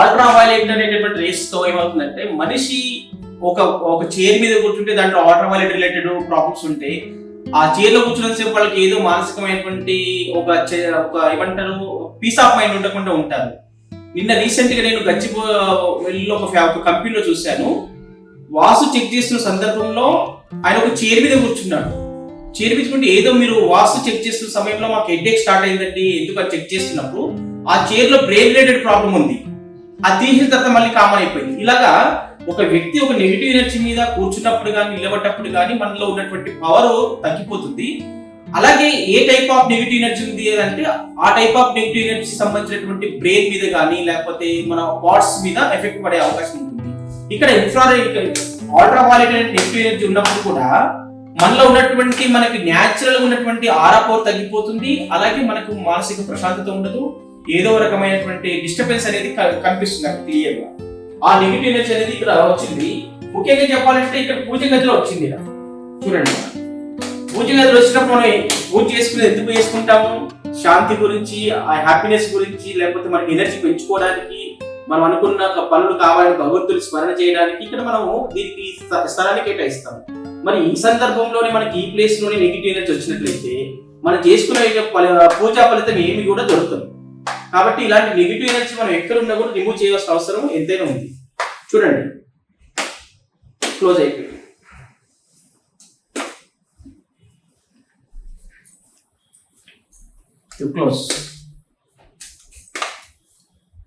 Ultra violet అనేటటువంటి రేస్తో ఏమవుతుందంటే మనిషి ఒక ఒక చైర్ మీద కూర్చుంటే దాంట్లో అల్ట్రా వైలెట్ రిలేటెడ్ ప్రాబ్లమ్స్ ఉంటే ఆ చైర్లో కూర్చున్న సేపు వాళ్ళకి ఏదో మానసికమైనటువంటి ఒక చే- ఒక ఏమంటారు పీస్ ఆఫ్ మైండ్ ఉండకుండా ఉంటారు. నిన్న రీసెంట్గా నేను గచ్చిపో వెళ్ళి ఒక ఫ్యా- ఒక కంపెనీలో చూశాను. వాసు చెక్ చేస్తున్న సందర్భంలో ఆయన ఒక చైర్ మీద కూర్చున్నాడు. చేర్పించుకుంటే ఏదో మీరు వాస్తు చెక్ చేస్తున్న సమయంలో మాకు హెడ్ఏక్ స్టార్ట్ అయిందండి ఎందుకు అది చెక్ చేస్తున్నప్పుడు ఆ చైర్లో బ్రెయిన్ రిలేటెడ్ ప్రాబ్లం ఉంది. అది తీసిన తర్వాత మళ్ళీ కామన్ అయిపోయింది. ఇలాగా ఒక వ్యక్తి ఒక నెగిటివ్ ఎనర్జీ మీద కూర్చున్నప్పుడు కానీ నిలబడ్డప్పుడు కానీ మనలో ఉన్నటువంటి పవర్ తగ్గిపోతుంది. అలాగే a type of negative energy ఉంది అంటే ఆ టైప్ ఆఫ్ నెగిటివ్ ఎనర్జీ సంబంధించినటువంటి బ్రెయిన్ మీద కానీ లేకపోతే మన పార్ట్స్ మీద ఎఫెక్ట్ పడే అవకాశం ఉంటుంది. ఇక్కడ infrared ultra violet negative energy ఉన్నప్పుడు కూడా మనలో ఉన్నటువంటి మనకి న్యాచురల్ ఉన్నటువంటి ఆరా పవర్ తగ్గిపోతుంది. అలాగే మనకు మానసిక ప్రశాంతత ఉండదు. ఏదో రకమైనటువంటి డిస్టర్బెన్స్ అనేది కనిపిస్తుంది నాకు క్లియర్గా. ఆ నెగిటివ్ ఎనర్జీ అనేది ఇక్కడ వచ్చింది. ముఖ్యంగా చెప్పాలంటే ఇక్కడ పూజ గదిలో వచ్చింది చూడండి. పూజ గదిలో వచ్చినప్పుడు మనం పూజ చేసుకుని ఎందుకు చేసుకుంటాము? శాంతి గురించి ఆ హ్యాపీనెస్ గురించి లేకపోతే మనకి ఎనర్జీ పెంచుకోవడానికి మనం అనుకున్న పనులు కావాలని భగవంతుని స్మరణ చేయడానికి ఇక్కడ మనము దీనికి స్థలాన్ని కేటాయిస్తాము. మరి ఈ సందర్భంలోనే మనకి ఈ ప్లేస్లోనే నెగిటివ్ ఎనర్జీ వచ్చినట్లయితే మనం చేసుకునే ప- పూజా ఫలితం ఏమి కూడా దొరుకుతుంది కాబట్టి ఇలాంటి నెగిటివ్ ఎనర్జీ మనం ఎక్కడ ఉన్నా కూడా రిమూవ్ చేయాల్సిన అవసరం ఎంతైనా ఉంది. చూడండి. క్లోజ్ అయిపోయింది. క్లోజ్